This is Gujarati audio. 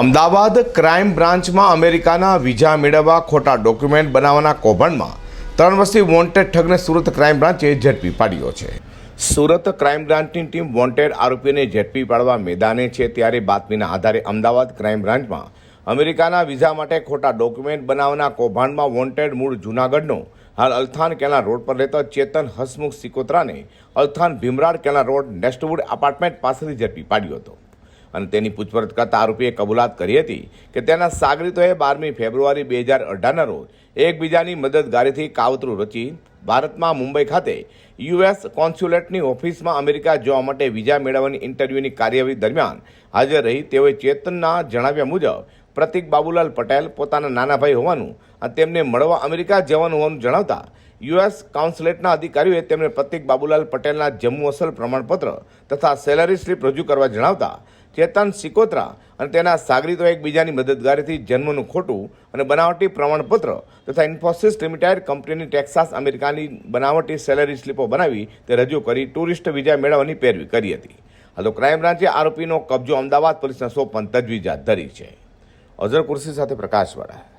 અમદાવાદ ક્રાઇમ બ્રાન્ચમાં અમેરિકાના વિઝા મેળવવા ખોટા ડોક્યુમેન્ટ બનાવવાના કૌભાંડમાં ત્રણ વર્ષથી વોન્ટેડ ઠગને સુરત ક્રાઇમ બ્રાન્ચે ઝડપી પાડ્યો છે. સુરત ક્રાઇમ બ્રાન્ચની ટીમ વોન્ટેડ આરોપીને ઝડપી પાડવા મેદાને છે ત્યારે બાતમીના આધારે અમદાવાદ ક્રાઇમ બ્રાન્ચમાં અમેરિકાના વિઝા માટે ખોટા ડોક્યુમેન્ટ બનાવવાના કૌભાંડમાં વોન્ટેડ મૂળ જૂનાગઢનો હાલ અલથાન કેલા રોડ પર રહેતા ચેતન હસમુખ સિકોત્રાને અલથાન ભીમરાડ કેલા રોડ, નેસ્ટવુડ અપાર્ટમેન્ટ પાસેથી ઝડપી પાડ્યો હતો. અને તેની પૂછપરછ કરતા આરોપીએ કબૂલાત કરી હતી કે તેના સાગરીતોએ બારમી ફેબ્રુઆરી બે હજાર અઢારના રોજ એકબીજાની મદદગારીથી કાવતરું રચી ભારતમાં મુંબઈ ખાતે યુએસ કોન્સ્યુલેટની ઓફિસમાં અમેરિકા જવા માટે વિઝા મેળવવાની ઇન્ટરવ્યૂની કાર્યવાહી દરમિયાન હાજર રહી તેઓએ ચેતનના જણાવ્યા મુજબ, પ્રતિક બાબુલાલ પટેલ પોતાના નાના ભાઈ હોવાનું અને તેમને મળવા અમેરિકા જવાનું હોવાનું જણાવતા યુએસ કાઉન્સલેટના અધિકારીઓએ તેમને પ્રતિક બાબુલાલ પટેલના જમ્મુ અસલ પ્રમાણપત્ર તથા સેલરી સ્લીપ રજૂ કરવા જણાવતા ચેતન સિકોત્રા અને તેના સાગરીતો એકબીજાની મદદગારીથી જન્મનું ખોટું અને બનાવટી પ્રમાણપત્ર તથા ઇન્ફોસિસ લિમિટેડ કંપનીની ટેક્સાસ અમેરિકાની બનાવટી સેલરી સ્લીપો બનાવી તે રજૂ કરી ટુરિસ્ટ વિઝા મેળવવાની પેરવી કરી હતી. હાલ તો ક્રાઇમ બ્રાન્ચે આરોપીનો કબજો અમદાવાદ પોલીસના સોંપવાની તજવીજ હાથ ધરી છે. અઝર કુર્સી સાથે પ્રકાશવાળા.